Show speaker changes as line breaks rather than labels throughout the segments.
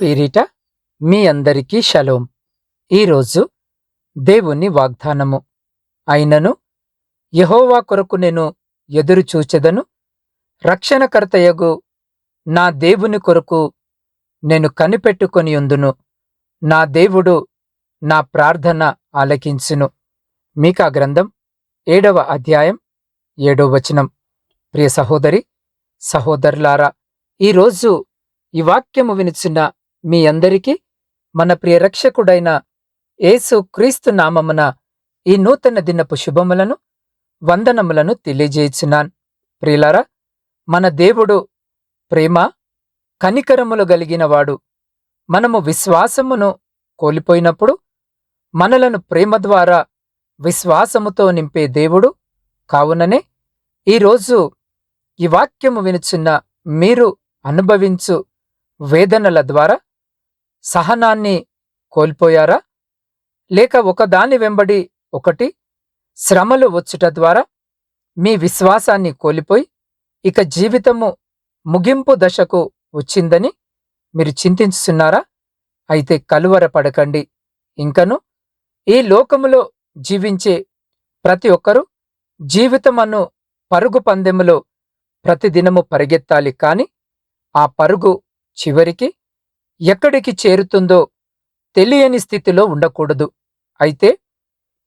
పేరిట మీ అందరికీ షలోం. ఈరోజు దేవుని వాగ్దానము. అయినను యహోవా కొరకు నేను ఎదురు చూచెదను. రక్షణకర్తయగు నా దేవుని కొరకు నేను కనిపెట్టుకొని ఉందును. నా దేవుడు నా ప్రార్థన ఆలకించును. మీకా గ్రంథం ఏడవ అధ్యాయం ఏడవ వచనం. ప్రియ సహోదరి సహోదరులారా ఈరోజు ఈ వాక్యము వినిచిన మీ అందరికీ మన ప్రియరక్షకుడైన యేసు క్రీస్తు నామమున ఈ నూతన దినపు శుభములను వందనములను తెలియజేయుచున్నాన్. ప్రియులారా మన దేవుడు ప్రేమ కనికరములు గలిగినవాడు మనము విశ్వాసమును కోల్పోయినప్పుడు మనలను ప్రేమ ద్వారా విశ్వాసముతో నింపే దేవుడు కావుననే ఈరోజు ఈ వాక్యము వినుచున్న మీరు అనుభవించు వేదనల ద్వారా సహనాన్ని కోల్పోయారా? లేక ఒకదాని వెంబడి ఒకటి శ్రమలు వచ్చుట ద్వారా మీ విశ్వాసాన్ని కోల్పోయి ఇక జీవితము ముగింపు దశకు వచ్చిందని మీరు చింతిస్తున్నారా అయితే కలువరపడకండి. ఇంకను ఈ లోకములో జీవించే ప్రతి ఒక్కరూ జీవితమను పరుగు పందెములో ప్రతిదినము పరిగెత్తాలి కాని ఆ పరుగు చివరికి ఎక్కడికి చేరుతుందో తెలియని స్థితిలో ఉండకూడదు. అయితే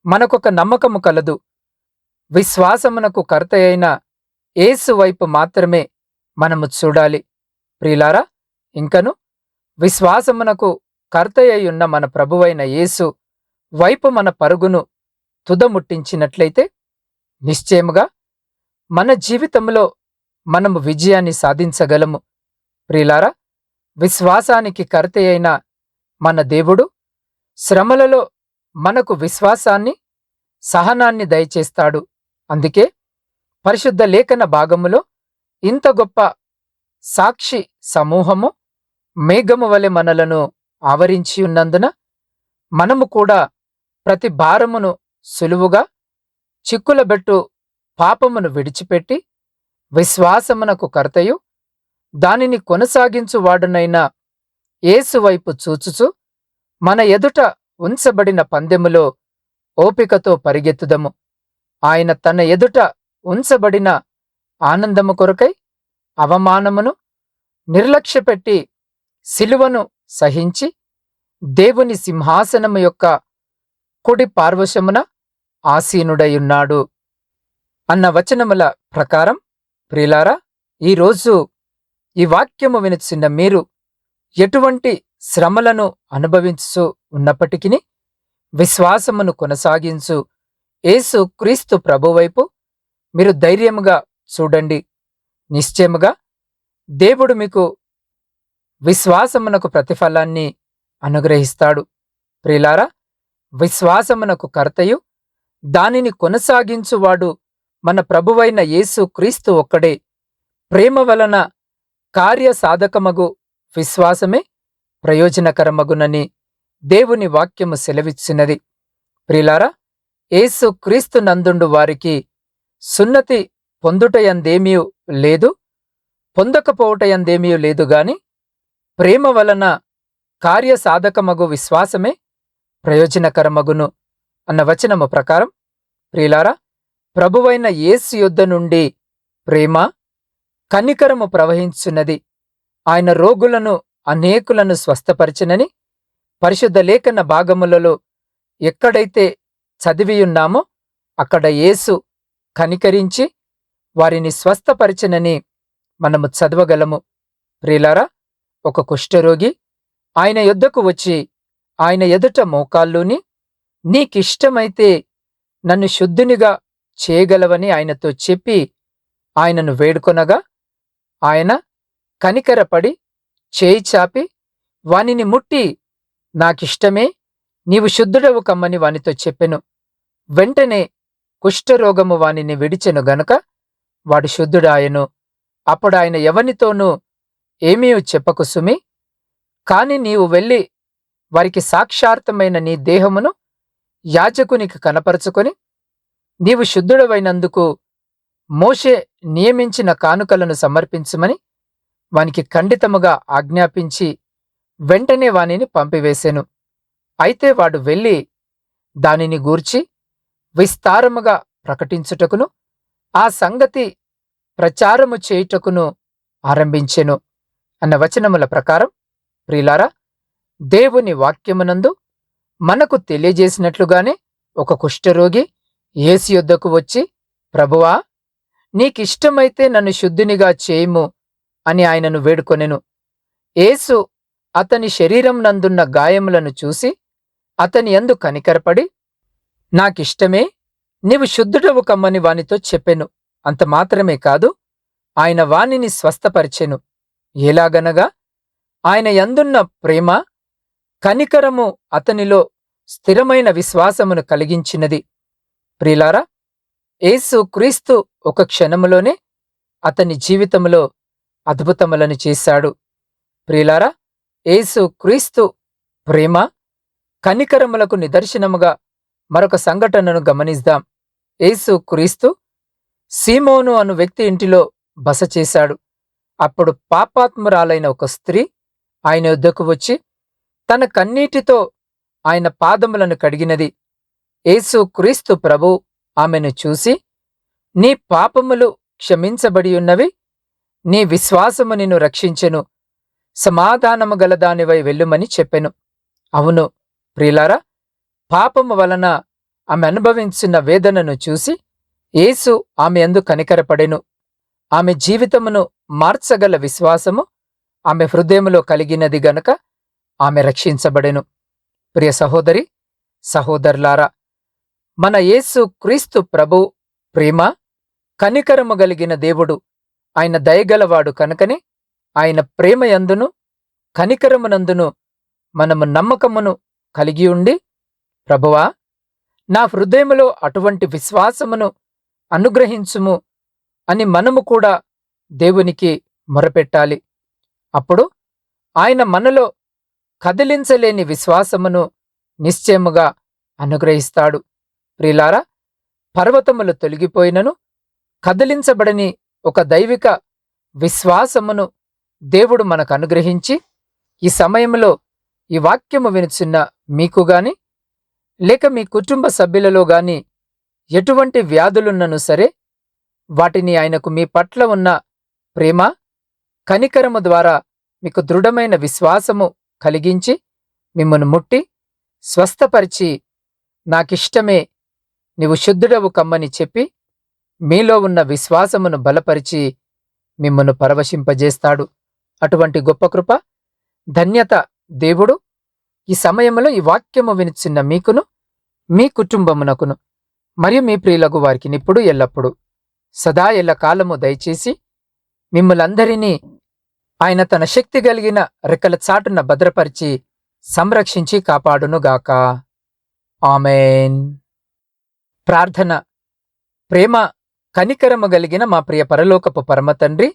మనకొక నమ్మకము కలదు. విశ్వాసమునకు కర్త అయిన ఏసు వైపు మాత్రమే మనము చూడాలి. ప్రియులారా ఇంకను విశ్వాసమునకు కర్తయ్యున్న మన ప్రభువైన యేసు వైపు మన పరుగును తుదముట్టించినట్లయితే నిశ్చయముగా మన జీవితంలో మనము విజయాన్ని సాధించగలము. ప్రియులారా విశ్వాసానికి కర్త అయిన మన దేవుడు శ్రమలలో మనకు విశ్వాసాన్ని సహనాన్ని దయచేస్తాడు. అందుకే పరిశుద్ధ లేఖన భాగములో ఇంత గొప్ప సాక్షి సమూహము మేఘము వలె మనలను ఆవరించి ఉన్నందున మనము కూడా ప్రతి భారమును సులువుగా చిక్కులబెట్టు పాపమును విడిచిపెట్టి విశ్వాసమునకు కర్తయు దానిని కొనసాగించువాడునైన ఏసువైపు చూచుచు మన ఎదుట ఉంచబడిన పందెములో ఓపికతో పరిగెత్తుదము. ఆయన తన ఎదుట ఉంచబడిన ఆనందము కొరకై అవమానమును నిర్లక్ష్యపెట్టి శిలువను సహించి దేవుని సింహాసనము యొక్క కుడి పార్వశమున ఆసీనుడయున్నాడు. అన్న వచనముల ప్రకారం ప్రిలారా ఈరోజు ఈ వాక్యము వినిచిన్న మీరు ఎటువంటి శ్రమలను అనుభవించు ఉన్నప్పటికీ విశ్వాసమును కొనసాగించు. యేసు క్రీస్తు ప్రభువైపు మీరు ధైర్యముగా చూడండి. నిశ్చయముగా దేవుడు మీకు విశ్వాసమునకు ప్రతిఫలాన్ని అనుగ్రహిస్తాడు. ప్రిలారా విశ్వాసమునకు కర్తయు దానిని కొనసాగించువాడు మన ప్రభువైన యేసు క్రీస్తు ఒక్కడే. ప్రేమ వలన కార్యసాధకమగు విశ్వాసమే ప్రయోజనకరమగునని దేవుని వాక్యము సెలవిచ్చినది. ప్రిలారా ఏసు క్రీస్తు నందుండు వారికి సున్నతి పొందుటయందేమీ లేదు పొందకపోవటయందేమీ లేదు గాని ప్రేమ వలన కార్యసాధకమగు విశ్వాసమే ప్రయోజనకరమగును అన్న వచనము ప్రకారం ప్రియులారా ప్రభువైన యేసు యుద్ధ నుండి ప్రేమ కనికరము ప్రవహించున్నది ఆయన రోగులను అనేకులను స్వస్థపరిచినని పరిశుద్ధ లేఖన భాగములలో ఎక్కడైతే చదివియున్నామో అక్కడ యేసు కనికరించి వారిని స్వస్థపరిచినని మనము చదవగలము. ప్రియులారా ఒక కుష్ఠరోగి ఆయన యొద్దకు వచ్చి ఆయన ఎదుట మోకాల్లోని నీకిష్టమైతే నన్ను శుద్ధునిగా చేయగలవని ఆయనతో చెప్పి ఆయనను వేడుకొనగా ఆయన కనికరపడి చేయి చాపి వానిని ముట్టి నాకిష్టమే నీవు శుద్ధుడవు కమ్మని వానితో చెప్పెను. వెంటనే కుష్ఠరోగము వానిని విడిచెను గనుక వాడు శుద్ధుడాయను. అప్పుడాయన ఎవనితోనూ ఏమీ చెప్పకు సుమి. కాని నీవు వెళ్ళి వారికి సాక్షార్థమైన నీ దేహమును యాజకునికి కనపరుచుకొని నీవు శుద్ధుడవైనందుకు మోషే నియమించిన కానుకలను సమర్పించమని వానికి ఖండితముగా ఆజ్ఞాపించి వెంటనే వానిని పంపివేశెను అయితే వాడు వెళ్ళి దానిని గూర్చి విస్తారముగా ప్రకటించుటకును ఆ సంగతి ప్రచారము చేయుటకును ఆరంభించెను అన్న వచనముల ప్రకారం ప్రియులారా దేవుని వాక్యమునందు మనకు తెలియజేసినట్లుగానే ఒక కుష్ఠరోగి ఏసు యొద్దకు వచ్చి ప్రభువా నీకిష్టమైతే నన్ను శుద్ధినిగా చేయము అని ఆయనను వేడుకొనెను. యేసు అతని శరీరం నందున్న గాయములను చూసి అతని యందు కనికరపడి నాకిష్టమే నీవు శుద్ధుడవు కమ్మని వానితో చెప్పెను. అంత మాత్రమే కాదు ఆయన వానిని స్వస్థపరిచెను. ఎలాగనగా ఆయన యందున్న ప్రేమ కనికరము అతనిలో స్థిరమైన విశ్వాసమును కలిగించినది. ప్రిలారా యేసు క్రీస్తు ఒక క్షణములోనే అతని జీవితంలో అద్భుతములను చేశాడు. ప్రియులారా యేసు క్రీస్తు ప్రేమ కనికరములకు నిదర్శనముగా మరొక సంఘటనను గమనిద్దాం. యేసు క్రీస్తు సీమోను అను వ్యక్తి ఇంటిలో బస చేశాడు. అప్పుడు పాపాత్మురాలైన ఒక స్త్రీ ఆయన వద్దకు వచ్చి తన కన్నీటితో ఆయన పాదములను కడిగినది. యేసు క్రీస్తు ప్రభు ఆమెను చూసి నీ పాపములు క్షమించబడి ఉన్నవి. నీ విశ్వాసము నిన్ను రక్షించెను. సమాధానము గలదానివై వెళ్ళుమని చెప్పెను. అవును ప్రియులారా పాపము వలన ఆమె అనుభవించిన వేదనను చూసి యేసు ఆమె అందు కనికరపడెను. ఆమె జీవితమును మార్చగల విశ్వాసము ఆమె హృదయములో కలిగినది గనుక ఆమె రక్షించబడెను. ప్రియ సహోదరి సహోదరులారా మన యేసు క్రీస్తు ప్రభు ప్రేమ కనికరము గలిగిన దేవుడు ఆయన దయగలవాడు కనుకనే ఆయన ప్రేమయందును కనికరమునందును మనము నమ్మకమును కలిగి ఉండి ప్రభువా నా హృదయములో అటువంటి విశ్వాసమును అనుగ్రహించుము అని మనము కూడా దేవునికి మొరపెట్టాలి. అప్పుడు ఆయన మనలో కదిలించలేని విశ్వాసమును నిశ్చయముగా అనుగ్రహిస్తాడు. ప్రిలారా పర్వతములు తొలగిపోయినను కదిలించబడని ఒక దైవిక విశ్వాసమును దేవుడు మనకు అనుగ్రహించి ఈ సమయంలో ఈ వాక్యము వినిచిన్న మీకు గాని లేక మీ కుటుంబ సభ్యులలో గాని ఎటువంటి వ్యాధులున్నను సరే వాటిని ఆయనకు మీ పట్ల ఉన్న ప్రేమ కనికరము ద్వారా మీకు దృఢమైన విశ్వాసము కలిగించి మిమ్మను ముట్టి స్వస్థపరిచి నాకిష్టమే నీవు శుద్ధుడవు కమ్మని చెప్పి మీలో ఉన్న విశ్వాసమును బలపరిచి మిమ్మను పరవశింపజేస్తాడు. అటువంటి గొప్ప కృప ధన్యత దేవుడు ఈ సమయంలో ఈ వాక్యము వినిచిన్న మీకును మీ కుటుంబమునకును మరియు మీ ప్రియులకు వారికి నిప్పుడు ఎల్లప్పుడు. సదా ఎల్ల కాలము దయచేసి మిమ్మలందరినీ ఆయన తన శక్తి కలిగిన రెక్కల చాటున భద్రపరిచి సంరక్షించి కాపాడునుగాక. ఆమెన్. ప్రార్థన ప్రేమ కనికరము కలిగిన మా ప్రియ పరలోకపు పరమతండ్రి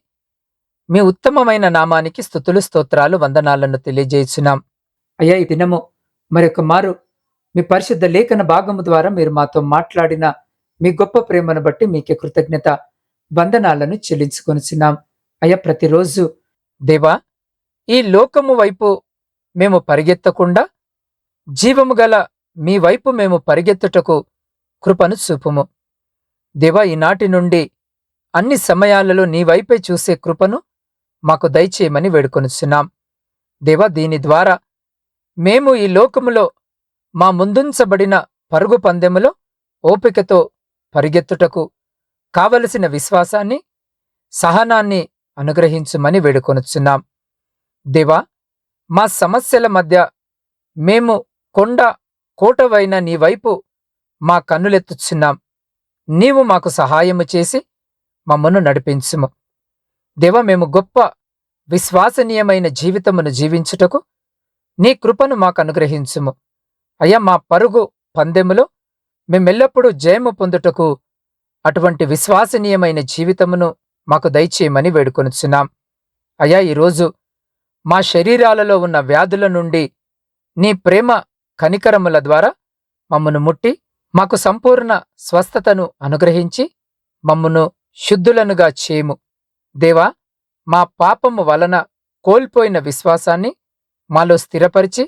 మీ ఉత్తమమైన నామానికి స్థుతులు స్తోత్రాలు వందనాలను తెలియజేస్తున్నాం. అయ్యా ఈ దినము మరొక మారు మీ పరిశుద్ధ లేఖన భాగము ద్వారా మీరు మాతో మాట్లాడిన మీ గొప్ప ప్రేమను బట్టి మీకే కృతజ్ఞత వందనాలను చెల్లించుకొనిచున్నాం. అయ్యా ప్రతిరోజు దేవా ఈ లోకము వైపు మేము పరిగెత్తకుండా జీవము గల మీ వైపు మేము పరిగెత్తుటకు కృపను చూపుము. దేవా ఈనాటి నుండి అన్ని సమయాలలో నీ వైపే చూసే కృపను మాకు దయచేయమని వేడుకొనుచున్నాం. దేవా దీని ద్వారా మేము ఈ లోకములో మా ముందుంచబడిన పరుగు పందెములో ఓపికతో పరిగెత్తుటకు కావలసిన విశ్వాసాన్ని సహనాన్ని అనుగ్రహించుమని వేడుకొనుచున్నాం. దేవా మా సమస్యల మధ్య మేము కొండ కోటవైన నీ వైపు మా కన్నులెత్తుచున్నాం. నీవు మాకు సహాయము చేసి మమ్మను నడిపించుము. దేవ మేము గొప్ప విశ్వాసనీయమైన జీవితమును జీవించుటకు నీ కృపను మాకు అనుగ్రహించుము. అయ్యా మా పరుగు పందెములో మేమెల్లప్పుడూ జయము పొందుటకు అటువంటి విశ్వాసనీయమైన జీవితమును మాకు దయచేయమని వేడుకొనుచున్నాం. అయ్యా ఈరోజు మా శరీరాలలో ఉన్న వ్యాధుల నుండి నీ ప్రేమ కనికరముల ద్వారా మమ్మను ముట్టి మాకు సంపూర్ణ స్వస్థతను అనుగ్రహించి మమ్మను శుద్ధులనుగా చేయము దేవా మా పాపము వలన కోల్పోయిన విశ్వాసాన్ని మాలో స్థిరపరిచి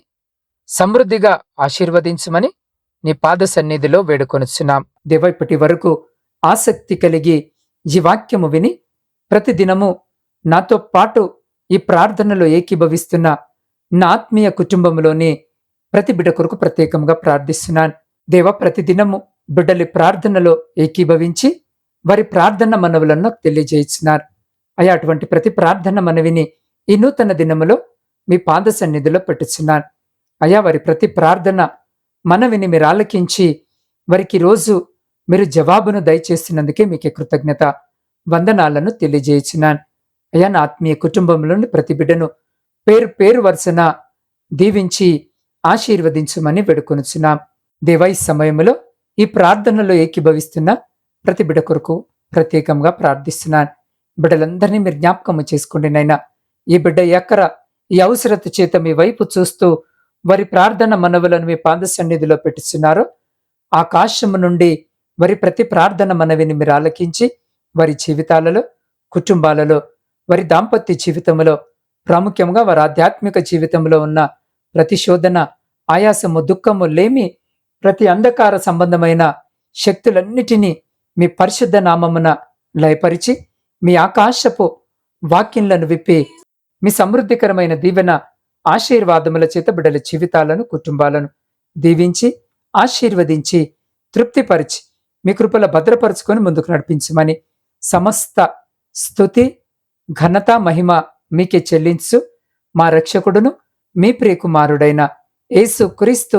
సమృద్ధిగా ఆశీర్వదించుమని నీ పాద సన్నిధిలో వేడుకొనుచున్నాం. దేవ ఇప్పటి వరకు ఆసక్తి కలిగి ఈ వాక్యము విని ప్రతిదినము నాతో పాటు ఈ ప్రార్థనలో ఏకీభవిస్తున్న నా ఆత్మీయ కుటుంబంలోని ప్రతి బిడ కొరకు ప్రత్యేకంగా ప్రార్థిస్తున్నాను. దేవ ప్రతిదినము బిడ్డలి ప్రార్థనలో ఏకీభవించి వారి ప్రార్థన మనవులను తెలియజేయించినారు అయ్యా అటువంటి ప్రతి ప్రార్థన మనవిని ఈ నూతన దినములో మీ పాద సన్నిధిలో పెట్టుచున్నాను. అయ్యా వారి ప్రతి ప్రార్థన మనవిని మీరు ఆలకించి వారికి రోజు మీరు జవాబును దయచేసినందుకే మీకు కృతజ్ఞత వందనాలను తెలియజేయించినాను అయ్యా నా ఆత్మీయ కుటుంబంలోని ప్రతి బిడ్డను పేరు పేరు వరుసన దీవించి ఆశీర్వదించమని వేడుకొనుచున్నాం. దేవా ఈ సమయంలో ఈ ప్రార్థనలో ఏకీభవిస్తున్న ప్రతి బిడ కొరకు ప్రత్యేకంగా ప్రార్థిస్తున్నాను. బిడ్డలందరినీ మీరు జ్ఞాపకము చేసుకోండి నైనా ఈ బిడ్డ ఎక్కర ఈ అవసరత చేత మీ వైపు చూస్తూ వారి ప్రార్థన మనవులను మీ పాద సన్నిధిలో పెట్టుచున్నారో. ఆకాశము నుండి వారి ప్రతి ప్రార్థన మనవిని మీరు ఆలకించి వారి జీవితాలలో కుటుంబాలలో వారి దాంపత్య జీవితంలో ప్రాముఖ్యంగా వారి ఆధ్యాత్మిక జీవితంలో ఉన్న ప్రతిశోధన ఆయాసము దుఃఖము లేమి ప్రతి అంధకార సంబంధమైన శక్తులన్నిటినీ మీ పరిశుద్ధ నామమున లయపరిచి మీ ఆకాశపు వాక్యంలను విప్పి మీ సమృద్ధికరమైన దీవెన ఆశీర్వాదముల చేత బిడ్డల జీవితాలను కుటుంబాలను దీవించి ఆశీర్వదించి తృప్తిపరిచి మీ కృపల భద్రపరుచుకొని ముందుకు నడిపించమని సమస్త స్థుతి ఘనత మహిమ మీకే చెల్లించు. మా రక్షకుడును మీ ప్రియకుమారుడైన యేసు క్రీస్తు